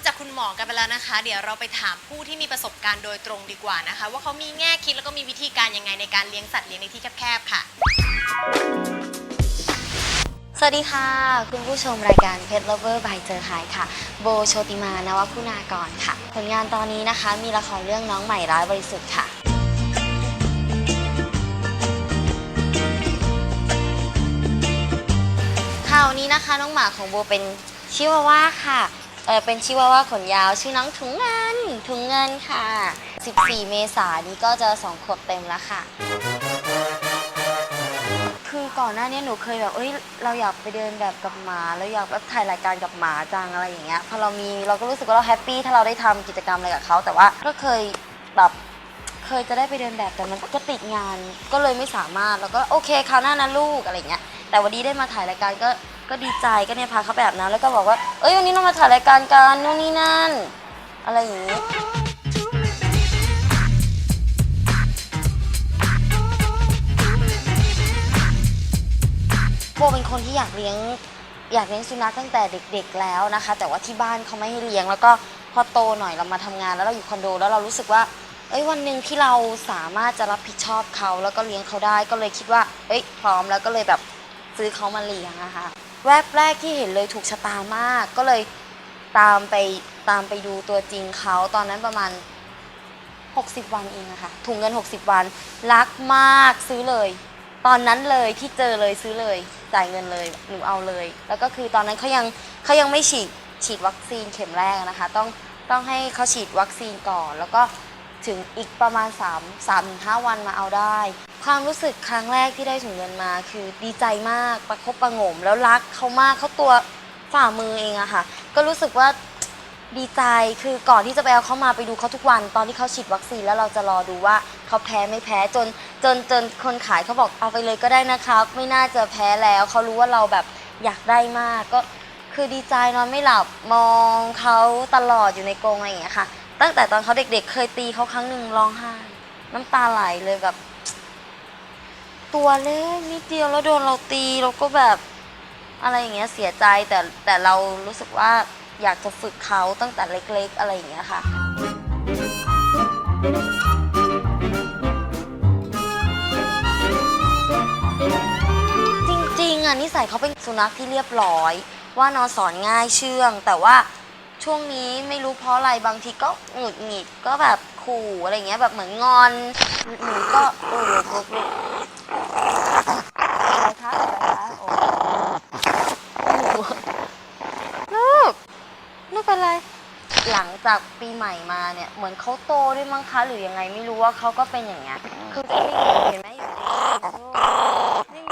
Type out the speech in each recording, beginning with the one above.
รู้จักคุณหมอกันไปแล้วนะคะ เดี๋ยวเราไปถามผู้ที่มีประสบการณ์โดยตรงดีกว่านะคะ ว่าเขามีแง่คิดแล้วก็มีวิธีการยังไงในการเลี้ยงสัตว์เลี้ยงในที่แคบๆค่ะ สวัสดีค่ะ คุณผู้ชมรายการ Pet Lover by เจอหายค่ะ โบโชติมานวคุณากรค่ะ ผลงานตอนนี้นะคะ มีละครเรื่องน้องใหม่ร้ายบริสุทธิ์ค่ะ ค่ะวันนี้นะคะน้องหมาของโบเป็นชิวาว่าค่ะ เออเป็นชิวาว่าขนยาวชื่อน้องถุงเงินถุงเงินค่ะ 14 เมษายนนี้ก็จะ2ขวบเต็มแล้วค่ะ คือก่อนหน้านี้หนูเคยแบบเอ้ยเราอยากไปเดินแบบกับหมาแล้วอยากแบบถ่ายรายการกับหมาจังอะไรอย่างเงี้ยพอเรามีเราก็รู้สึกว่าเราแฮปปี้ถ้าเราได้ทำกิจกรรมอะไรกับเขาแต่ว่าก็เคยแบบเคยจะได้ไปเดินแบบแต่มันก็ติดงานก็เลยไม่สามารถแล้วก็โอเคคราวหน้านะลูกอะไรเงี้ยแต่วันนี้ได้มาถ่ายรายการก็ ก็ดีใจก็เนี่ยพาเขาไปอาบน้ำแล้วก็บอกว่า เอ้ยวันนี้เรามาถ่ายรายการกันนู่นนี่นั่น อะไรอย่างงี้ โบเป็นคนที่อยากเลี้ยงอยากเลี้ยงสุนัขตั้งแต่เด็กๆแล้วนะคะ แต่ว่าที่บ้านเขาไม่ให้เลี้ยง แล้วก็พอโตหน่อยเรามาทำงานแล้วเราอยู่คอนโดแล้วเรารู้สึกว่า เอ้ยวันหนึ่งที่เราสามารถจะรับผิดชอบเขาแล้วก็เลี้ยงเขาได้ก็เลยคิดว่า เอ้ยพร้อมแล้วก็เลยแบบซื้อเขามาเลี้ยงนะคะ แวบแรกที่เห็นเลยถูกชะตามาก ก็เลยตามไปตามไปดูตัวจริงเขาตอนนั้นประมาณ 60 วันเองอะค่ะถุงเงิน 60 วัน รักมากซื้อเลย ตอนนั้นเลยที่เจอเลยซื้อเลย จ่ายเงินเลยหนูเอาเลย แล้วก็คือตอนนั้นเขายังเขายังไม่ฉีดฉีดวัคซีนเข็มแรกนะคะ ต้องต้องให้เขาฉีดวัคซีนก่อนแล้วก็ ถึงอีกประมาณ 3 3ถึง5วันมาเอาได้ ความรู้สึกครั้งแรกที่ได้ถุงเงินมา คือดีใจมากประคบประงม แล้วรักเขามากเขาตัวฝ่ามือเองอะค่ะ ก็รู้สึกว่าดีใจคือก่อนที่จะไปเอาเขามาไปดูเขาทุกวันตอนที่เขาฉีดวัคซีนแล้วเราจะรอดูว่าเขาแพ้ไม่แพ้จนจนจนคนขายเขาบอกเอาไปเลยก็ได้นะครับ ไม่น่าจะแพ้แล้วเขารู้ว่าเราแบบอยากได้มากก็คือดีใจนอนไม่หลับมองเขาตลอดอยู่ในกรงอะไรอย่างเงี้ยค่ะ ตั้งแต่ตอนเขาเด็ก ๆ เคยตีเขาครั้งหนึ่งร้องไห้ น้ำตาไหลเลยแบบ ตัวเล็กนิดเดียวแล้วโดนเราตีเราก็แบบอะไรอย่างเงี้ยเสียใจแต่แต่เรารู้สึกว่าอยากจะฝึกเขาตั้งแต่เล็ก ๆ อะไรอย่างเงี้ยค่ะ จริงๆอะนิสัยเขาเป็นสุนัขที่เรียบร้อย ว่านอนสอนง่ายเชื่อง แต่ว่า ช่วงนี้ไม่รู้เพราะอะไรบางทีก็หงุดหงิดก็แบบขู่อะไรเงี้ยแบบเหมือนงอนหนูก็เออลูกลูกอะไรคะอะไรคะโอ้ลูกลูกเป็นไรหลังจากปีใหม่มาเนี่ยเหมือนเขาโตด้วยมั้งคะหรือยังไงไม่รู้ว่าเขาก็เป็นอย่างเงี้ยคือจะไม่อยู่เห็นไหมอยู่นิ่ง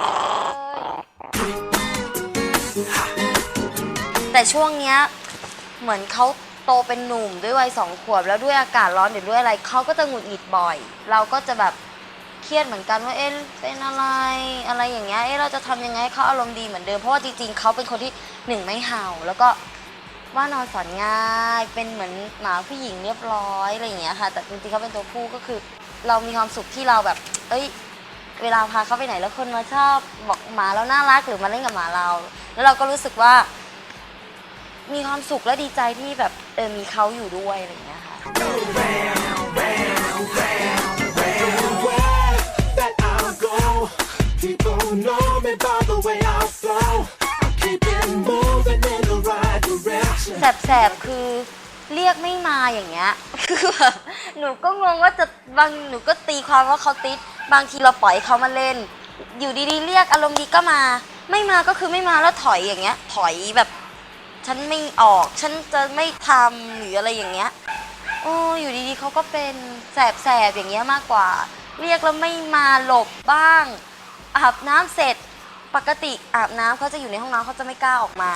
ๆแต่ช่วงเนี้ย เหมือนเขาโตเป็นหนุ่มด้วยวัยสองขวบ แล้วด้วยอากาศร้อนหรือด้วยอะไรเขาก็จะหงุดหงิดบ่อย เราก็จะแบบเครียดเหมือนกันว่าเอ๊ะเป็นอะไรอะไรอย่างเงี้ยเอ๊ะเราจะทำยังไงให้เขาอารมณ์ดีเหมือนเดิมเพราะว่าจริงๆเขาเป็นคนที่หนึ่งไม่เห่า แล้วก็ว่านอนสอนง่ายเป็นเหมือนหมาผู้หญิงเรียบร้อยอะไรอย่างเงี้ยค่ะ แต่จริงๆเขาเป็นตัวผู้ก็คือ เรามีความสุขที่เราแบบ เอ้ย เวลาพาเขาไปไหนแล้วคนมาชอบบอกหมาเราน่ารักหรือมาเล่นกับหมาเรา แล้วเราก็รู้สึกว่า มีความสุขและดีใจที่แบบเออมีเขาอยู่ด้วยอะไรอย่างเงี้ยค่ะ that I'll go. People know me by the way I flow. I keep it moving in the right direction. แสบๆ คือเรียกไม่มาอย่างเงี้ย คือแบบหนูก็งงว่าจะบางหนูก็ตีความว่าเขาติด บางทีเราปล่อยให้เขามาเล่น อยู่ดีๆ เรียกอารมณ์ดีก็มา ไม่มาก็คือไม่มาแล้วถอยอย่างเงี้ย ถอยแบบ ฉันไม่ออก ฉันจะไม่ทำหรืออะไรอย่างเงี้ยโอ้อยู่ดีๆเขาก็เป็นแสบๆอย่างเงี้ยมากกว่า เรียกแล้วไม่มาหลบบ้าง อาบน้ำเสร็จปกติอาบน้ำเขาจะอยู่ในห้องน้ำเขาจะไม่กล้าออกมา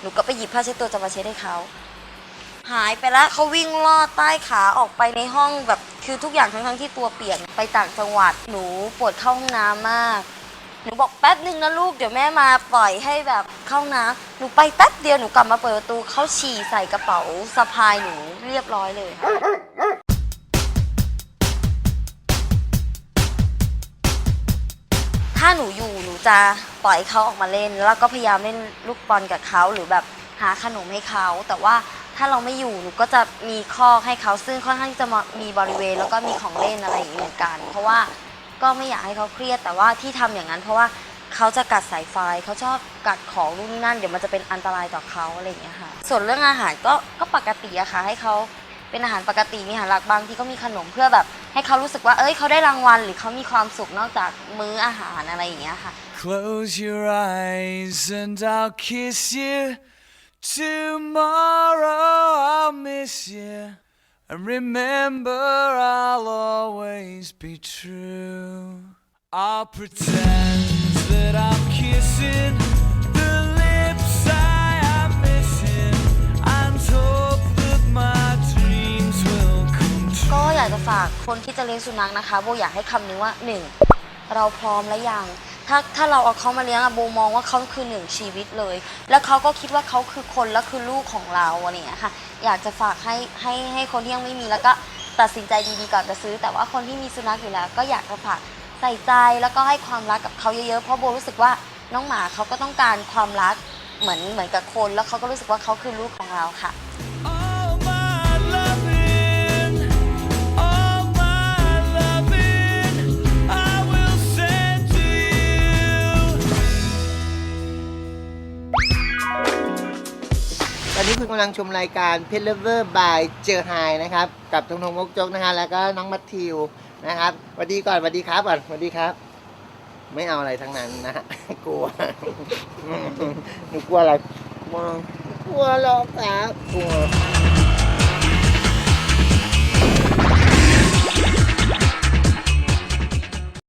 หนูก็ไปหยิบผ้าเช็ดตัวจะมาเช็ดให้เขาหายไปแล้วเขาวิ่งลอดใต้ขาออกไปในห้องแบบคือทุกอย่างทั้งๆที่ตัวเปียกไปต่างจังหวัดหนูปวดเข้าห้องน้ำมาก หนูบอกแป๊บนึงนะลูกเดี๋ยวแม่มาปล่อยให้แบบเข้าน้ำหนูไปแป๊บเดียวหนูกลับมาเปิดประตูเขาฉี่ใส่กระเป๋าสะพายหนูเรียบร้อยเลยถ้าหนูอยู่หนูจะปล่อยเขาออกมาเล่น แล้วก็พยายามเล่นลูกบอลกับเขาหรือแบบหาขนมให้เขาแต่ว่าถ้าเราไม่อยู่หนูก็จะมีคอกให้เขาซึ่งค่อนข้างที่จะมีบริเวณ แล้วก็มีของเล่นอะไรอย่างนี้เหมือนกัน เพราะว่า ก็ไม่อยากให้เขาเครียดแต่ว่าที่ทำอย่างนั้น เพราะว่าเขาจะกัดสายไฟเขาชอบกัดของนู่นนี่นั่นเดี๋ยวมันจะเป็นอันตรายต่อเขาอะไรอย่างเงี้ยค่ะ ส่วนเรื่องอาหารก็ก็ปกติอะค่ะ ให้เขาเป็นอาหารปกติมีอาหารหลักบางที่ก็มีขนมเพื่อแบบ ให้เขารู้สึกว่าเอ้ยเขาได้รางวัลหรือเขามีความสุขนอกจากมื้ออาหารอะไรอย่างเงี้ยค่ะ Close your eyes and I'll kiss you. Tomorrow I'll miss you. And remember, I'll always be true. I'll pretend that I'm kissing the lips I am missing and hope that my dreams will come ก็อยากจะฝากคนที่จะเลี้ยงสุนัขนะคะโบอยากให้คำนี้ว่าหนึ่งเราพร้อมและยังถ้าถ้าเราเอาเขามาเลี้ยงอะโบมองว่าเขาคือหนึ่งชีวิตเลย แล้วเขาก็คิดว่าเขาคือคนและคือลูกของเราอะไรอย่างเงี้ยค่ะ อยากจะฝากให้ให้ให้คนที่ยังไม่มีแล้วก็ ตัดสินใจดีๆก่อนจะซื้อ แต่ว่าคนที่มีสุนัขอยู่แล้ว ก็อยากจะฝากใส่ใจแล้วก็ให้ความรักกับเขาเยอะๆเพราะโบรู้สึกว่าน้องหมาเขาก็ต้องการความรักเหมือนเหมือนกับคน แล้วเขาก็รู้สึกว่าเขาคือลูกของเราค่ะ อนนี้คุณกำลังชมรายการเพ t เลเวอร์บายเจอไฮนะครับ กับทงทงมกจกนะฮะแล้วก็น้องมัทธิวนะครับสวัสดีก่อนสวัสดีครับก่อนสวัสดีครับ ไม่เอาอะไรทั้งนั้นนะฮะกลัวหนูกลัวอะไรกลัวกลัวหรอกครับกลัว